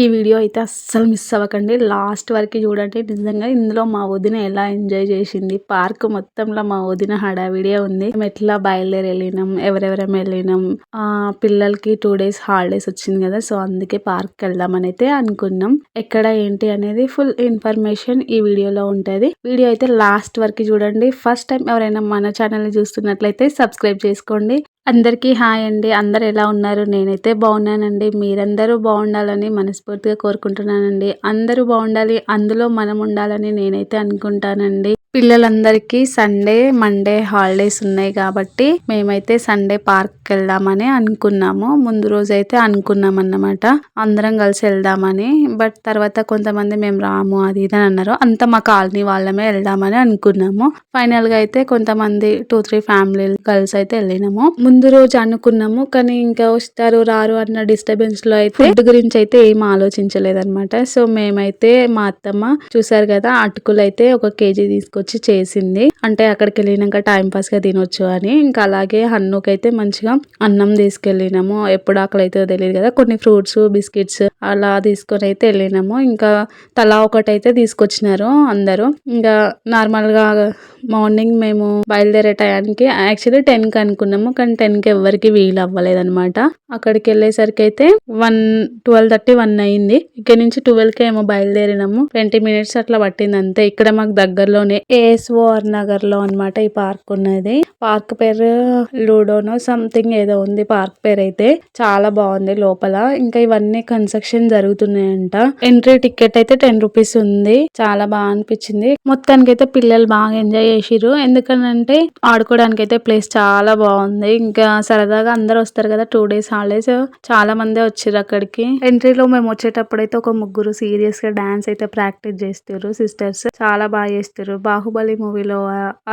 ఈ వీడియో అయితే అస్సలు మిస్ అవ్వకండి. లాస్ట్ వరకు చూడండి. నిజంగా ఇందులో మా వదిన ఎలా ఎంజాయ్ చేసింది. పార్క్ మొత్తంలో మా వదిన హడావిడియే ఉంది. మేము ఎట్లా బయలుదేరి వెళ్ళినాం? ఎవరెవరం వెళ్ళినాం? ఆ పిల్లలకి టూ డేస్ హాలిడేస్ వచ్చింది కదా సో అందుకే పార్క్ వెళ్దామని అయితే అనుకున్నాం. ఎక్కడ ఏంటి అనేది ఫుల్ ఇన్ఫర్మేషన్ ఈ వీడియోలో ఉంటుంది. వీడియో అయితే లాస్ట్ వరకు చూడండి. ఫస్ట్ టైం ఎవరైనా మన ఛానల్ చూస్తున్నట్లయితే సబ్స్క్రైబ్ చేసుకోండి. అందరికీ హాయ్ అండి. అందరు ఎలా ఉన్నారు? నేనైతే బాగున్నానండి. మీరందరూ బాగుండాలని మనస్ఫూర్తిగా కోరుకుంటున్నానండి. అందరూ బాగుండాలి. అందులో మనం ఉండాలని నేనైతే అనుకుంటానండి. పిల్లలందరికీ సండే మండే హాలిడేస్ ఉన్నాయి కాబట్టి మేమైతే సండే పార్క్ వెళ్దామని అనుకున్నాము. ముందు రోజు అయితే అనుకున్నాం అన్నమాట. అందరం కలిసి వెళ్దామని. బట్ తర్వాత కొంతమంది మేము రాము అది ఇది అని అన్నారు. అంత మా కాలనీ వాళ్ళమే వెళ్దామని అనుకున్నాము. ఫైనల్గా అయితే కొంతమంది టూ త్రీ ఫ్యామిలీ కలిసి అయితే వెళ్ళినాము. ముందు రోజు అనుకున్నాము కానీ ఇంకా వస్తారు రారు అన్న డిస్టర్బెన్స్లో అయితే ఫుడ్ గురించి అయితే ఏం ఆలోచించలేదన్నమాట. సో మేమైతే మా అత్తమ్మ చూసారు కదా అటుకులు అయితే ఒక కేజీ తీసుకొచ్చి చేసింది. అంటే అక్కడికి వెళ్ళినాక టైం పాస్గా తినొచ్చు అని. ఇంకా అలాగే హన్నుకైతే మంచిగా అన్నం తీసుకెళ్ళినాము. ఎప్పుడు ఆకలి అవుతుందో తెలియదు కదా. కొన్ని ఫ్రూట్స్ బిస్కెట్స్ అలా తీసుకొని అయితే వెళ్ళినాము. ఇంకా తలా ఒకటైతే తీసుకొచ్చినారు అందరూ. ఇంకా నార్మల్గా మార్నింగ్ మేము బయలుదేరే టయానికి యాక్చువల్లీ టెన్కి అనుకున్నాము కానీ టెన్కి ఎవరికి వీలు అవ్వలేదన్నమాట. అక్కడికి వెళ్ళేసరికి అయితే వన్ ట్వెల్వ్ థర్టీ వన్ అయింది. ఇక్కడ నుంచి ట్వెల్వ్కి ఏమో బయలుదేరినాము. ట్వంటీ మినిట్స్ అట్లా పట్టింది అంతే. ఇక్కడ మాకు దగ్గరలోనే ఏఎస్ఓఆర్ నగర్లో అన్నమాట ఈ పార్క్ ఉన్నది. పార్క్ పేరు లూడోనో సంథింగ్ ఏదో ఉంది పార్క్ పేరు అయితే చాలా బాగుంది లోపల. ఇంకా ఇవన్నీ కన్స్ట్రక్షన్ జరుగుతున్నాయంట. ఎంట్రీ టికెట్ అయితే టెన్ రూపీస్ ఉంది. చాలా బాగా అనిపించింది. మొత్తానికి అయితే పిల్లలు బాగా ఎంజాయ్ చేసిర్రు. ఎందుకనంటే ఆడుకోవడానికి అయితే ప్లేస్ చాలా బాగుంది. ఇంకా సరదాగా అందరు వస్తారు కదా టూ డేస్ హాలిడేస్ చాలా మంది వచ్చారు అక్కడికి. ఎంట్రీలో మేము వచ్చేటప్పుడు అయితే ఒక ముగ్గురు సీరియస్గా డాన్స్ అయితే ప్రాక్టీస్ చేస్తారు సిస్టర్స్ చాలా బాగా చేస్తారు బాహుబలి మూవీలో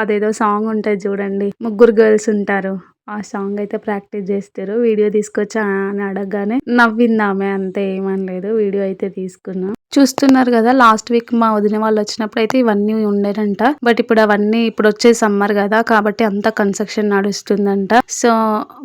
అదేదో సాంగ్ ఉంటుంది చూడండి. ముగ్గురు గర్ల్స్ ఉంటారు. ఆ సాంగ్ అయితే ప్రాక్టీస్ చేస్తారు వీడియో తీసుకొచ్చా అని అడగగానే నవ్వింది ఆమె అంతే ఏమనలేదు వీడియో అయితే తీసుకున్నాం. చూస్తున్నారు కదా లాస్ట్ వీక్ మా వదిన వాళ్ళు వచ్చినప్పుడు అయితే ఇవన్నీ ఉండేనంట బట్ ఇప్పుడు అవన్నీ ఇప్పుడు వచ్చే సమ్మర్ కదా కాబట్టి అంత కన్స్ట్రక్షన్ నడుస్తుందంట. సో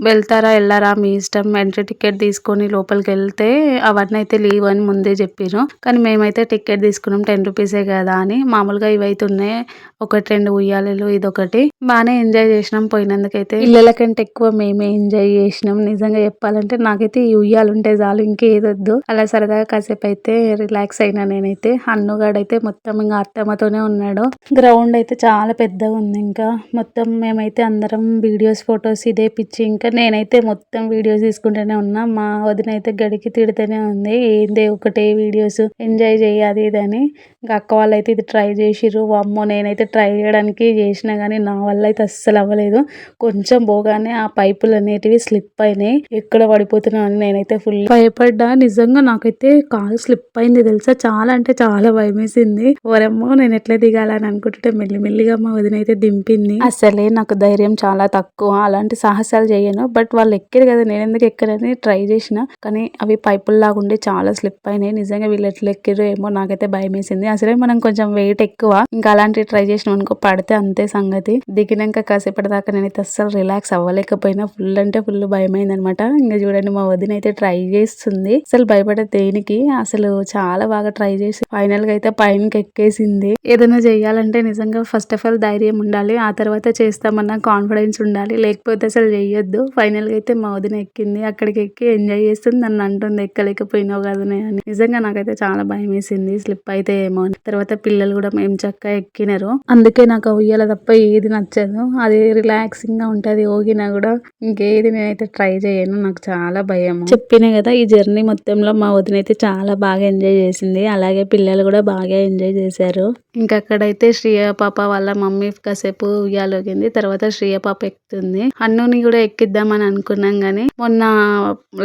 వెళ్తారా వెళ్ళారా మీ ఇష్టం ఎంట్రీ టికెట్ తీసుకొని లోపలికి వెళ్తే అవన్నీ అయితే లీవ్ అని ముందే చెప్పారు కానీ మేమైతే టికెట్ తీసుకున్నాం టెన్ రూపీసే కదా అని. మామూలుగా ఇవైతే ఉన్నాయి ఒకటి రెండు ఉయ్యాలలు ఇదొకటి. బాగానే ఎంజాయ్ చేసినాం పోయినందుకైతే. పిల్లలకంటే ఎక్కువ మేమే ఎంజాయ్ చేసినాం నిజంగా చెప్పాలంటే. నాకైతే ఈ ఉయ్యాలుంటే చాలు ఇంకేదొద్దు. అలా సరదాగా కాసేపు అయితే రిలాక్స్ అయినా నేనైతే అన్నుగాడైతే మొత్తం ఇంకా అత్తమ్మతోనే ఉన్నాడు. గ్రౌండ్ అయితే చాలా పెద్దగా ఉంది ఇంకా. మొత్తం మేమైతే అందరం వీడియోస్ ఫొటోస్ ఇదే పిచ్చి. ఇంకా నేనైతే మొత్తం వీడియోస్ తీసుకుంటూనే ఉన్నా. మా వదిన అయితే గడికి తిడుతూనే ఉంది. ఏందే ఒకటే వీడియోస్ ఎంజాయ్ చేయాలి ఇదని ఇంకా అక్క వాళ్ళు అయితే ఇది ట్రై చేసిర్రు. అమ్మో నేనైతే ట్రై చేయడానికి చేసినా కానీ నా వల్ల అయితే అస్సలు అవ్వలేదు. కొంచెం పోగానే ఆ పైపులు అనేటివి స్లిప్ అయినాయి. ఎక్కడ పడిపోతున్నా అని నేనైతే ఫుల్ భయపడ్డా. నిజంగా నాకైతే కాలు స్లిప్ అయింది తెలుసు? చాలా అంటే చాలా భయమేసింది. ఓరమ్మో నేను ఎట్లా దిగాలని అనుకుంటుంటే మెల్లిమెల్లిగా మా వదిన అయితే దింపింది. అసలే నాకు ధైర్యం చాలా తక్కువ. అలాంటి సాహసాలు చేయను. బట్ వాళ్ళు ఎక్కారు కదా. నేను ఎందుకు ఎక్కరని ట్రై చేసిన. కానీ అవి పైపుల్ లాగా చాలా స్లిప్ అయినాయి. నిజంగా వీళ్ళు ఎట్లా ఎక్కిరో ఏమో నాకైతే భయం వేసింది అసలే మనం కొంచెం వెయిట్ ఎక్కువ. ఇంకా అలాంటివి ట్రై చేసినాం అనుకో పడితే అంతే సంగతి. దిగినాక కాసేపటి దాకా నేనైతే అస్సలు రిలాక్స్ అవ్వలేకపోయినా. ఫుల్ అంటే ఫుల్ భయమైంది అనమాట ఇంకా చూడండి మా వదిన అయితే ట్రై చేస్తుంది. అసలు భయపడే దేనికి? అసలు చాలా బాగా ట్రై చేసి ఫైనల్గా అయితే పైనకి ఎక్కేసింది. ఏదైనా చేయాలంటే నిజంగా ఫస్ట్ ఆఫ్ ఆల్ ధైర్యం ఉండాలి ఆ తర్వాత చేస్తామన్న కాన్ఫిడెన్స్ ఉండాలి. లేకపోతే అసలు చేయొద్దు ఫైనల్గా అయితే మా వదిన ఎక్కింది. అక్కడికి ఎక్కి ఎంజాయ్ చేస్తుంది. నన్ను అంటుంది ఎక్కలేకపోయినావు కదనే అని. నిజంగా నాకైతే చాలా భయం వేసింది. స్లిప్ అయితే ఏమో అని. తర్వాత పిల్లలు కూడా మేము చక్కగా ఎక్కినారు. అందుకే నాకు ఉయ్యాల తప్ప ఏది నచ్చదు. అది రిలాక్సింగ్గా ఉంటది. ఓగినా కూడా ఇంకేది నేనైతే ట్రై చేయను. నాకు చాలా భయం చెప్పిన కదా ఈ జర్నీ మొత్తంలో మా వదిన అయితే చాలా బాగా ఎంజాయ్ చేసింది. అలాగే పిల్లలు కూడా బాగా ఎంజాయ్ చేశారు. ఇంకా అక్కడైతే శ్రీయ పాప వాళ్ళ మమ్మీ కాసేపు ఉయ్యాలోగింది. తర్వాత శ్రీయ పాప ఎక్కుతుంది. హన్నుని కూడా ఎక్కిద్దామని అనుకున్నాం గానీ మొన్న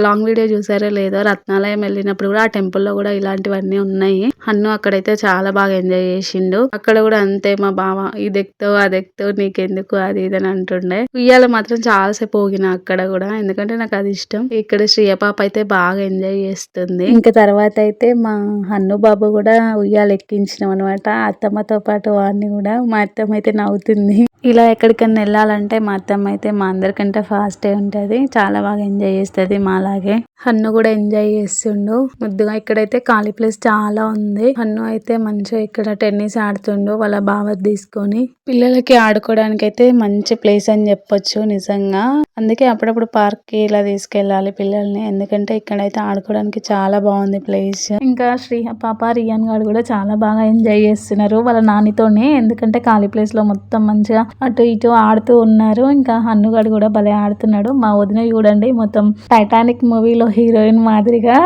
లాంగ్ వీడియో చూసారో లేదో రత్నాలయం వెళ్ళినప్పుడు కూడా ఆ టెంపుల్లో కూడా ఇలాంటివన్నీ ఉన్నాయి. హన్ను అక్కడైతే చాలా బాగా ఎంజాయ్ చేసిండు. అక్కడ కూడా అంతే మా బావ ఇది ఎక్కుతావు అది ఎక్కుతావు నీకెందుకు అది ఇది అని అంటుండే. ఉయ్యాల మాత్రం చాలా సేపు ఊగిన అక్కడ కూడా ఎందుకంటే నాకు అది ఇష్టం. ఇక్కడ శ్రీయ పాప అయితే బాగా ఎంజాయ్ చేస్తుంది. ఇంకా తర్వాత అయితే మా హన్ను బాబు కూడా ఉయ్యాలు ఎక్కించినాం అనమాట అత్తమ్మతో పాటు వాడిని కూడా మా అత్తమ్మ అయితే నవ్వుతుంది. ఇలా ఎక్కడికైనా వెళ్ళాలంటే మా అత్తమ్మ అయితే మా అందరికంటే ఫాస్టే ఉంటుంది. చాలా బాగా ఎంజాయ్ చేస్తుంది మాలాగే. హన్ను కూడా ఎంజాయ్ చేస్తుండు. ముద్దుగా ఇక్కడైతే ఖాళీ ప్లేస్ చాలా ఉంది. హన్ను అయితే మంచిగా ఇక్కడ టెన్నిస్ ఆడుతుండు వాళ్ళ బావ తీసుకొని. పిల్లలకి ఆడుకోవడానికి అయితే మంచి ప్లేస్ అని చెప్పొచ్చు నిజంగా. అందుకే అప్పుడప్పుడు పార్క్కి ఇలా తీసుకెళ్ళాలి పిల్లల్ని. ఎందుకంటే ఇక్కడైతే ఆడుకోవడానికి చాలా బాగుంది ప్లేస్. ఇంకా శ్రీ పాప రియాన్ గారు కూడా చాలా బాగా ఎంజాయ్ చేస్తున్నారు వాళ్ళ నానితోనే. ఎందుకంటే ఖాళీ ప్లేస్లో మొత్తం మంచిగా అటు ఇటు ఆడుతూ ఉన్నారు. ఇంకా హన్నుగాడు కూడా భలే ఆడుతున్నాడు. మా వదిన చూడండి మొత్తం టైటానిక్ మూవీలో హీరోయిన్ మాదిరిగా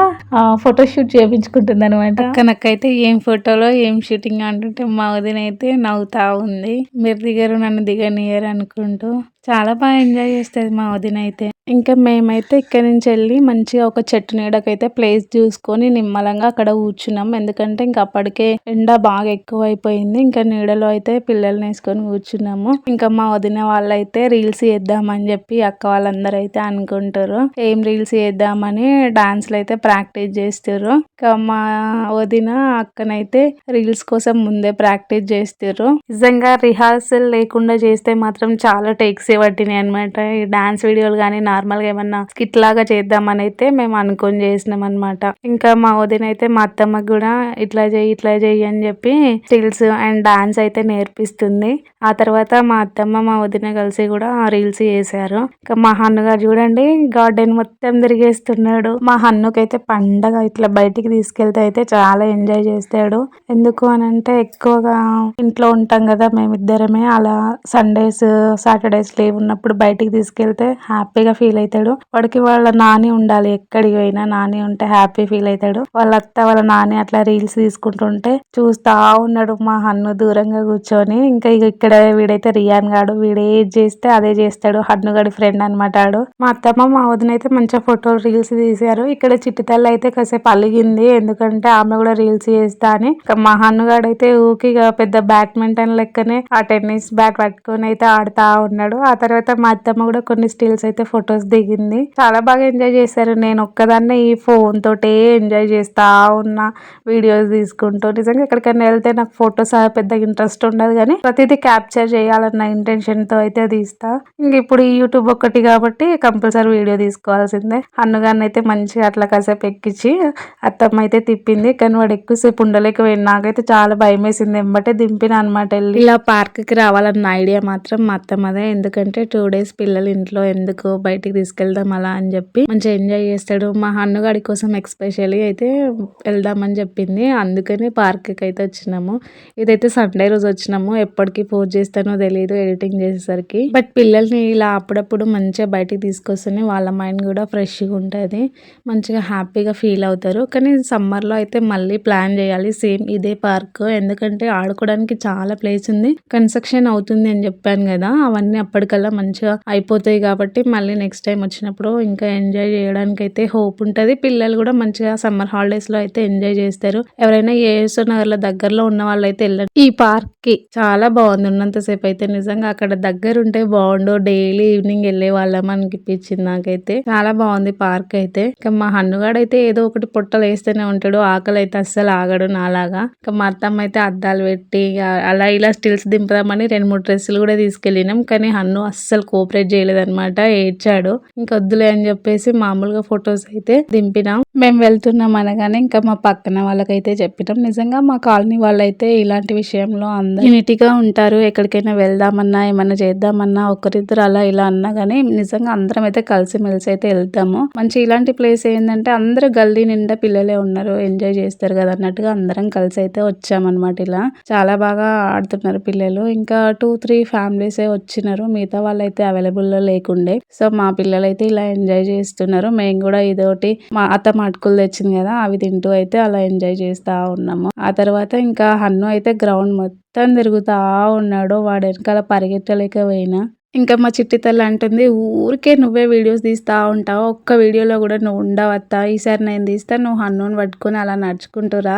ఫోటోషూట్ చేయించుకుంటుంది అనమాట కనకైతే ఏం ఫోటోలో ఏం షూటింగ్ అంటుంటే మా వదిన అయితే నవ్వుతా ఉంది. మీరు దిగరు నన్ను దిగనియరు అనుకుంటూ. చాలా బాగా ఎంజాయ్ చేస్తుంది మా వదిన అయితే. ఇంకా మేమైతే ఇక్కడి నుంచి వెళ్ళి మంచిగా ఒక చెట్టు నీడకైతే ప్లేస్ చూసుకొని నిమ్మలంగా అక్కడ కూర్చున్నాం. ఎందుకంటే ఇంకా అప్పటికే ఎండ బాగా ఎక్కువ అయిపోయింది ఇంకా నీడలో అయితే పిల్లల్ని వేసుకొని కూర్చున్నాము. ఇంకా మా వదిన వాళ్ళైతే రీల్స్ చేద్దామని చెప్పి అక్క వాళ్ళందరూ అయితే అనుకుంటారు. ఏం రీల్స్ చేద్దామని డాన్స్లు అయితే ప్రాక్టీస్ చేస్తారు. ఇంకా మా వదిన అక్కనైతే రీల్స్ కోసం ముందే ప్రాక్టీస్ చేస్తారు. నిజంగా రిహార్సల్ లేకుండా చేస్తే మాత్రం చాలా టేక్స్ పట్టినాయి అనమాట ఈ డాన్స్ వీడియోలు కానీ నార్మల్గా ఏమన్నా స్కిట్ లాగా చేద్దామని అయితే మేము అనుకొని చేసినాం అనమాట ఇంకా మా వదిన అయితే మా అత్తమ్మకి కూడా ఇట్లా చేయి ఇట్లా చేయి అని చెప్పి స్టిల్స్ అండ్ డాన్స్ అయితే నేర్పిస్తుంది. ఆ తర్వాత మా అత్తమ్మ మా వదిన కలిసి కూడా రీల్స్ చేశారు. ఇంకా మా హన్నుగారు చూడండి గార్డెన్ మొత్తం తిరిగేస్తున్నాడు. మా హన్నుకైతే పండగ ఇట్లా బయటికి తీసుకెళ్తే అయితే చాలా ఎంజాయ్ చేస్తాడు. ఎందుకు అని అంటే ఎక్కువగా ఇంట్లో ఉంటాం కదా మేమిద్దరమే అలా సండేస్ సాటర్డేస్ లీవ్ ఉన్నప్పుడు బయటికి తీసుకెళ్తే హ్యాపీగా ఫీల్ అవుతాడు. వాడికి వాళ్ళ నాని ఉండాలి. ఎక్కడికి పోయినా నాని ఉంటే హ్యాపీ ఫీల్ అవుతాడు. వాళ్ళ అత్త వాళ్ళ నాని అట్లా రీల్స్ తీసుకుంటుంటే చూస్తా ఉన్నాడు మా హన్ను దూరంగా కూర్చొని. ఇంకా ఇక్కడ వీడైతే రియాన్ గాడు. వీడు ఏది చేస్తే అదే చేస్తాడు. హన్నుగడి ఫ్రెండ్ అనమాట ఆడు. మా అత్తమ్మ మా వదిన అయితే మంచిగా ఫోటోలు రీల్స్ తీశారు. ఇక్కడ చిట్టితల్లి అయితే కాసేపు అలిగింది. ఎందుకంటే ఆమె కూడా రీల్స్ చేస్తా అని. మా హన్నుగాడు అయితే ఊకి పెద్ద బ్యాడ్మింటన్ లెక్కనే ఆ టెన్నిస్ బ్యాట్ పట్టుకొని అయితే ఆడుతా ఉన్నాడు. ఆ తర్వాత మా అత్తమ్మ కూడా కొన్ని స్టిల్స్ అయితే ఫోటో ఫొటోస్ దిగింది. చాలా బాగా ఎంజాయ్ చేశారు. నేను ఒక్కదాన్నే ఈ ఫోన్ తోటే ఎంజాయ్ చేస్తా ఉన్నా వీడియోస్ తీసుకుంటూ. నిజంగా ఎక్కడికైనా వెళ్తే నాకు ఫొటోస్ పెద్దగా ఇంట్రెస్ట్ ఉండదు కానీ ప్రతిదీ క్యాప్చర్ చేయాలన్న ఇంటెన్షన్తో అయితే తీస్తా. ఇంక ఇప్పుడు ఈ యూట్యూబ్ ఒక్కటి కాబట్టి కంపల్సరీ వీడియో తీసుకోవాల్సిందే. అన్నగారిని అయితే మంచిగా అట్లా కాసేపు ఎక్కించి అత్తమ్మ అయితే తిప్పింది. కానీ వాడు ఎక్కువసేపు ఉండలేకపోయింది నాకైతే చాలా భయం వేసింది ఎంబటే దింపిన అనమాట వెళ్ళి. ఇలా పార్క్కి రావాలన్న ఐడియా మాత్రం మా అత్తమ్మదే. ఎందుకంటే టూ డేస్ పిల్లలు ఇంట్లో ఎందుకు బయటికి తీసుకెళ్దాం అలా అని చెప్పి మంచిగా ఎంజాయ్ చేస్తాడు. మా అన్నగాడి కోసం ఎక్స్పెషల్లీ అయితే వెళ్దామని చెప్పింది. అందుకని పార్క్కి అయితే వచ్చినాము. ఇదైతే సండే రోజు వచ్చినాము. ఎప్పటికి పోస్ట్ చేస్తానో తెలియదు ఎడిటింగ్ చేసేసరికి. బట్ పిల్లల్ని ఇలా అప్పుడప్పుడు మంచిగా బయటికి తీసుకొస్తేనే వాళ్ళ మైండ్ కూడా ఫ్రెష్గా ఉంటుంది. మంచిగా హ్యాపీగా ఫీల్ అవుతారు. కానీ సమ్మర్లో అయితే మళ్ళీ ప్లాన్ చేయాలి. సేమ్ ఇదే పార్క్. ఎందుకంటే ఆడుకోవడానికి చాలా ప్లేస్ ఉంది. కన్స్ట్రక్షన్ అవుతుంది అని చెప్పాను కదా. అవన్నీ అప్పటికల్లా మంచిగా అయిపోతాయి కాబట్టి మళ్ళీ నెక్స్ట్ నెక్స్ట్ టైం వచ్చినప్పుడు ఇంకా ఎంజాయ్ చేయడానికి అయితే హోప్ ఉంటుంది. పిల్లలు కూడా మంచిగా సమ్మర్ హాలిడేస్లో అయితే ఎంజాయ్ చేస్తారు. ఎవరైనా ఏఎస్ నగర్లో దగ్గరలో ఉన్న వాళ్ళు అయితే వెళ్ళండి. ఈ పార్క్కి చాలా బాగుంది. ఉన్నంతసేపు అయితే నిజంగా అక్కడ దగ్గర ఉంటే బాగుండు. డైలీ ఈవినింగ్ వెళ్ళే వాళ్ళం అనిపించింది నాకైతే. చాలా బాగుంది పార్క్ అయితే. ఇంకా మా హన్నుగాడు అయితే ఏదో ఒకటి పొట్టలు వేస్తూనే ఉంటాడు. ఆకలి అయితే అస్సలు ఆగడు నాలాగా. ఇంకా మా అత్తమ్మ అయితే అద్దాలు పెట్టి అలా ఇలా స్టిల్స్ దింపుదామని రెండు మూడు డ్రెస్సులు కూడా తీసుకెళ్ళినాం. కానీ హన్ను అస్సలు కోఆపరేట్ చేయలేదన్నమాట. ఏడ్చాడు. ఇంకా వద్దులే అని చెప్పేసి మామూలుగా ఫొటోస్ అయితే దింపినాం. మేము వెళ్తున్నాం అనగానే ఇంకా మా పక్కన వాళ్ళకైతే చెప్పినాం. నిజంగా మా కాలనీ వాళ్ళైతే ఇలాంటి విషయంలో అందరూ యూనిటీగా ఉంటారు. ఎక్కడికైనా వెళ్దామన్నా ఏమన్నా చేద్దామన్నా ఒకరిద్దరు అలా ఇలా అన్నా కానీ నిజంగా అందరం అయితే కలిసి మెలిసి అయితే వెళ్తాము. మంచి ఇలాంటి ప్లేస్ ఏంటంటే అందరూ గల్లీ నిండా పిల్లలే ఉన్నారు. ఎంజాయ్ చేస్తారు కదా అన్నట్టుగా అందరం కలిసి అయితే వచ్చామన్నమాట ఇలా. చాలా బాగా ఆడుతున్నారు పిల్లలు. ఇంకా టూ త్రీ ఫ్యామిలీస్ వచ్చినారు. మిగతా వాళ్ళైతే అవైలబుల్లో లేకుండే. సో మా పిల్లలు అయితే ఇలా ఎంజాయ్ చేస్తున్నారు. మేము కూడా ఇదోటి మా అత్త మటుకులు తెచ్చింది కదా అవి తింటూ అయితే అలా ఎంజాయ్ చేస్తా ఉన్నాము. ఆ తర్వాత ఇంకా హన్ను అయితే గ్రౌండ్ మొత్తం తిరుగుతా ఉన్నాడు. వాడు వెనకాల పరిగెత్తలేక పోయినా. ఇంకా మా చిట్టి తల్లి అంటుంది ఊరికే నువ్వే వీడియోస్ తీస్తూ ఉంటావు ఒక్క వీడియోలో కూడా నువ్వు ఉండవత్తా. ఈసారి నేను తీస్తా నువ్వు హన్నుని పట్టుకొని అలా నడుచుకుంటురా.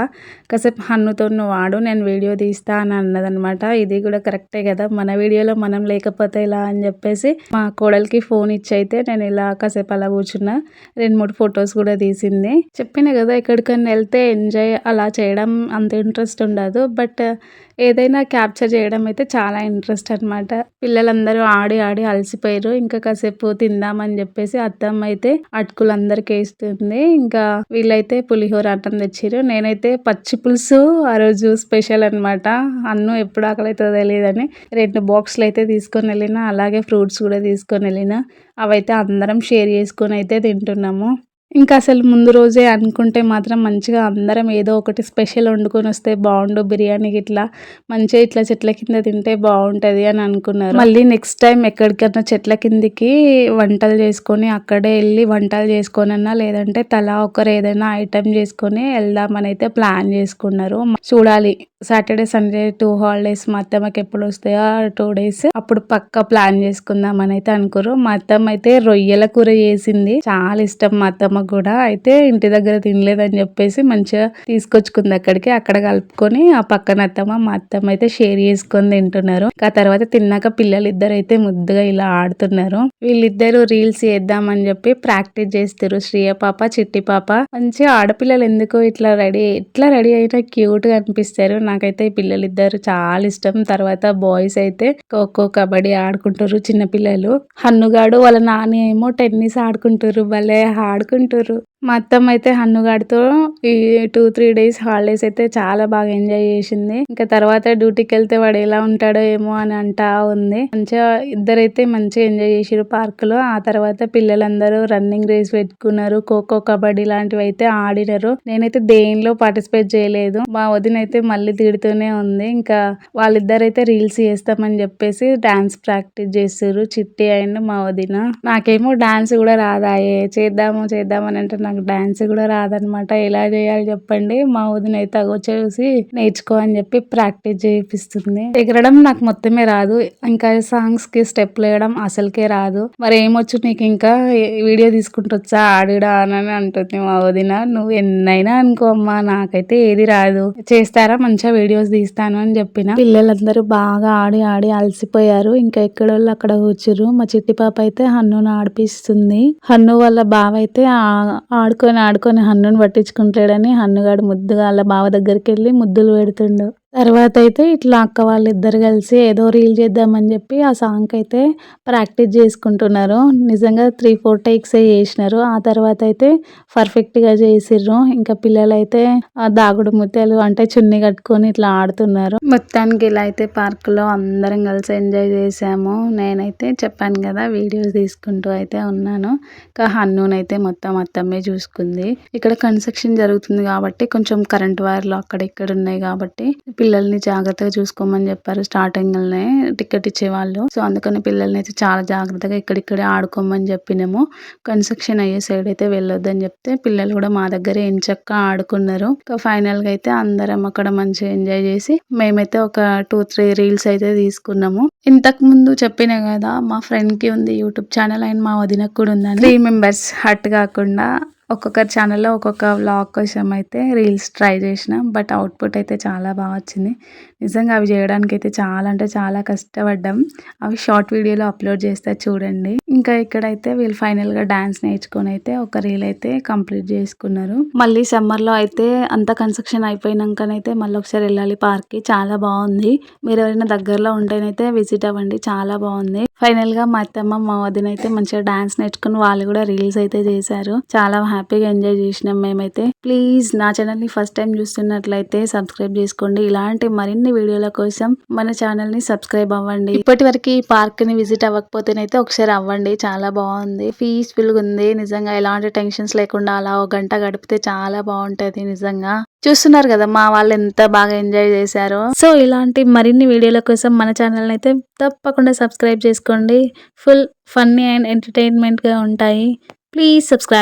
కాసేపు హన్నుతో నువ్వు ఆడు నేను వీడియో తీస్తా అని అన్నదనమాట. ఇది కూడా కరెక్టే కదా మన వీడియోలో మనం లేకపోతే ఇలా అని చెప్పేసి మా కోడలికి ఫోన్ ఇచ్చి అయితే నేను ఇలా కాసేపు అలా కూర్చున్నా. రెండు మూడు ఫొటోస్ కూడా తీసింది. చెప్పిన కదా ఎక్కడికైనా వెళ్తే ఎంజాయ్ అలా చేయడం అంత ఇంట్రెస్ట్ ఉండదు. బట్ ఏదైనా క్యాప్చర్ చేయడం అయితే చాలా ఇంట్రెస్ట్ అన్నమాట. పిల్లలందరూ ఆడి ఆడి అలసిపోయారు ఇంకా కాసేపు తిందామని చెప్పేసి అత్తమ్మ అయితే అటుకులు అందరికి వేస్తుంది. ఇంకా వీళ్ళైతే పులిహోర అన్నం తెచ్చిర్రు. నేనైతే పచ్చి పులుసు ఆ రోజు స్పెషల్ అనమాట అన్ను ఎప్పుడు ఆకలి అవుతుందో తెలియదని రెండు బాక్సులు అయితే తీసుకొని వెళ్ళిన అలాగే ఫ్రూట్స్ కూడా తీసుకొని వెళ్ళిన అవైతే అందరం షేర్ చేసుకొని అయితే తింటున్నాము. ఇంకా అసలు ముందు రోజే అనుకుంటే మాత్రం మంచిగా అందరం ఏదో ఒకటి స్పెషల్ వండుకొని వస్తే బాగుండు బిర్యానీ ఇట్లా మంచిగా ఇట్లా చెట్ల కింద తింటే బాగుంటుంది అని అనుకున్నారు. మళ్ళీ నెక్స్ట్ టైం ఎక్కడికైనా చెట్ల కిందికి వంటలు చేసుకొని అక్కడే వెళ్ళి వంటలు చేసుకోనన్నా లేదంటే తలా ఒకరు ఏదైనా ఐటెం చేసుకొని వెళ్దామని అయితే ప్లాన్ చేసుకున్నారు. చూడాలి. సాటర్డే సండే టూ హాలిడేస్ మా అత్తమ్మకి ఎప్పుడు వస్తాయో టూ డేస్ అప్పుడు పక్క ప్లాన్ చేసుకుందాం అని అయితే అనుకోరు మా అత్తమ్మ అయితే రొయ్యల కూర చేసింది. చాలా ఇష్టం మా అత్తమ్మ కూడా. అయితే ఇంటి దగ్గర తినలేదని చెప్పేసి మంచిగా తీసుకొచ్చుకుంది అక్కడికి. అక్కడ కలుపుకొని ఆ పక్కన అత్తమ్మ మా అత్తమ్మ అయితే షేర్ చేసుకొని తింటున్నారు. ఆ తర్వాత తిన్నాక పిల్లలు ఇద్దరు అయితే ముద్దుగా ఇలా ఆడుతున్నారు. వీళ్ళిద్దరు రీల్స్ చేద్దామని చెప్పి ప్రాక్టీస్ చేస్తారు శ్రీయ పాప చిట్టి పాప. మంచిగా ఆడపిల్లలు ఎందుకు ఇట్లా రెడీ ఇట్లా రెడీ అయినా క్యూట్గా అనిపిస్తారు. నాకు నాకైతే ఈ పిల్లలు ఇద్దరు చాలా ఇష్టం. తర్వాత బాయ్స్ అయితే ఖోఖో కబడ్డీ ఆడుకుంటారు చిన్న పిల్లలు. హన్నుగాడు వాళ్ళ నాని ఏమో టెన్నిస్ ఆడుకుంటారు భలే ఆడుకుంటారు. మా అత్తమ్మ అయితే హన్నుగాడితో ఈ టూ త్రీ డేస్ హాలిడేస్ అయితే చాలా బాగా ఎంజాయ్ చేసింది. ఇంకా తర్వాత డ్యూటీకి వెళ్తే వాడు ఎలా ఉంటాడో ఏమో అని అంటా ఉంది. మంచిగా ఇద్దరైతే మంచిగా ఎంజాయ్ చేసారు పార్క్లో ఆ తర్వాత పిల్లలందరూ రన్నింగ్ రేస్ పెట్టుకున్నారు. ఖోఖో కబడ్డీ లాంటివి అయితే ఆడినారు. నేనైతే దేనిలో పార్టిసిపేట్ చేయలేదు. మా వదిన అయితే మళ్ళీ తిడుతూనే ఉంది. ఇంకా వాళ్ళిద్దరైతే రీల్స్ చేస్తామని చెప్పేసి డాన్స్ ప్రాక్టీస్ చేస్తారు చిట్టి అండ్ మా వదిన. నాకేమో డాన్స్ కూడా రాదాయే చేద్దాము చేద్దామని అంటే నాకు డాన్స్ కూడా రాదనమాట. ఎలా చేయాలి చెప్పండి. మా వదిన అయితే అగో చూసి నేర్చుకో అని చెప్పి ప్రాక్టీస్ చేపిస్తుంది. ఎగరడం నాకు మొత్తమే రాదు. ఇంకా సాంగ్స్కి స్టెప్ వేయడం అసలుకే రాదు. మరి ఏమొచ్చు నీకు ఇంకా? వీడియో తీసుకుంటొచ్చా ఆడిడా అని అంటుంది మా వదిన. నువ్వు ఎన్నైనా అనుకో అమ్మా నాకైతే ఏది రాదు. చేస్తారా? మంచిగా వీడియోస్ తీస్తాను అని చెప్పిన. పిల్లలందరూ బాగా ఆడి ఆడి అలసిపోయారు. ఇంకా ఎక్కడ వాళ్ళు అక్కడ కూర్చురు మా చిట్టి పాప అయితే హన్నును ఆడిపిస్తుంది. హన్ను వాళ్ళ బావ అయితే ఆడుకొని ఆడుకొని హన్నుని పట్టించుకుంటాడని హన్నుగాడు ముద్దుగా వాళ్ళ బావ దగ్గరికి వెళ్ళి ముద్దులు పెడుతుండు. తర్వాత అయితే ఇట్లా అక్క వాళ్ళిద్దరు కలిసి ఏదో రీల్ చేద్దామని చెప్పి ఆ సాంగ్ అయితే ప్రాక్టీస్ చేసుకుంటున్నారు. నిజంగా త్రీ ఫోర్ టేక్స్ చేసినారు. ఆ తర్వాత అయితే పర్ఫెక్ట్గా చేసిర్రు. ఇంకా పిల్లలైతే ఆ దాగుడు ముత్యాలు అంటే చున్ని కట్టుకొని ఇట్లా ఆడుతున్నారు. మొత్తానికి ఇలా అయితే పార్క్లో అందరం కలిసి ఎంజాయ్ చేసాము. నేనైతే చెప్పాను కదా వీడియోస్ తీసుకుంటూ అయితే ఉన్నాను. ఇంకా హన్నూనైతే మొత్తం అత్తమ్మే చూసుకుంది. ఇక్కడ కన్స్ట్రక్షన్ జరుగుతుంది కాబట్టి కొంచెం కరెంట్ వైర్లు అక్కడ ఇక్కడ ఉన్నాయి కాబట్టి పిల్లల్ని జాగ్రత్తగా చూసుకోమని చెప్పారు స్టార్టింగ్లోనే టికెట్ ఇచ్చేవాళ్ళు. సో అందుకని పిల్లల్ని అయితే చాలా జాగ్రత్తగా ఇక్కడిక్కడే ఆడుకోమని చెప్పినాము. కన్స్ట్రక్షన్ అయ్యే సైడ్ అయితే వెళ్ళొద్దని చెప్తే పిల్లలు కూడా మా దగ్గర ఎంచక్క ఆడుకున్నారు. ఇంకా ఫైనల్గా అయితే అందరం అక్కడ మంచిగా ఎంజాయ్ చేసి మేమైతే ఒక టూ త్రీ రీల్స్ అయితే తీసుకున్నాము. ఇంతకు ముందు చెప్పిన కదా మా ఫ్రెండ్కి ఉంది యూట్యూబ్ ఛానల్ అండ్ మా వదినకు కూడా ఉందని. త్రీ మెంబర్స్ హట్ కాకుండా ఒక్కొక్కరి ఛానల్లో ఒక్కొక్క వ్లాగ్ కోసం అయితే రీల్స్ ట్రై చేసిన బట్ అవుట్పుట్ అయితే చాలా బాగా వచ్చింది. నిజంగా అవి చేయడానికి అయితే చాలా అంటే చాలా కష్టపడ్డాం. అవి షార్ట్ వీడియోలో అప్లోడ్ చేస్తే చూడండి. ఇంకా ఇక్కడైతే వీళ్ళు ఫైనల్గా డాన్స్ నేర్చుకొని అయితే ఒక రీల్ అయితే కంప్లీట్ చేసుకున్నారు. మళ్ళీ సమ్మర్లో అయితే అంత కన్స్ట్రక్షన్ అయిపోయినాకనైతే మళ్ళీ ఒకసారి వెళ్ళాలి పార్క్కి. చాలా బాగుంది. మీరు ఎవరైనా దగ్గరలో ఉంటేనైతే విజిట్ అవ్వండి. చాలా బాగుంది. ఫైనల్గా మా అత్తమ్మ మా వదిన అయితే మంచిగా డాన్స్ నేర్చుకుని వాళ్ళు కూడా రీల్స్ అయితే చేశారు. చాలా హ్యాపీగా ఎంజాయ్ చేసినాం మేమైతే. ప్లీజ్ నా ఛానల్ని ఫస్ట్ టైం చూస్తున్నట్లయితే సబ్స్క్రైబ్ చేసుకోండి. ఇలాంటి మరిన్ని వీడియోల కోసం మన ఛానల్ని సబ్స్క్రైబ్ అవ్వండి. ఇప్పటి వరకు ఈ పార్క్ని విజిట్ అవ్వకపోతేనైతే ఒకసారి అవ్వండి. చాలా బాగుంది. పీస్ఫుల్గా ఉంది. నిజంగా ఎలాంటి టెన్షన్స్ లేకుండా అలా ఒక గంట గడిపితే చాలా బాగుంటది నిజంగా. చూస్తున్నారు కదా మా వాళ్ళు ఎంత బాగా ఎంజాయ్ చేశారో. సో ఇలాంటి మరిన్ని వీడియోల కోసం మన ఛానల్ అయితే తప్పకుండా సబ్స్క్రైబ్ చేసుకోండి. ఫుల్ ఫన్నీ అండ్ ఎంటర్టైన్మెంట్గా ఉంటాయి. Please subscribe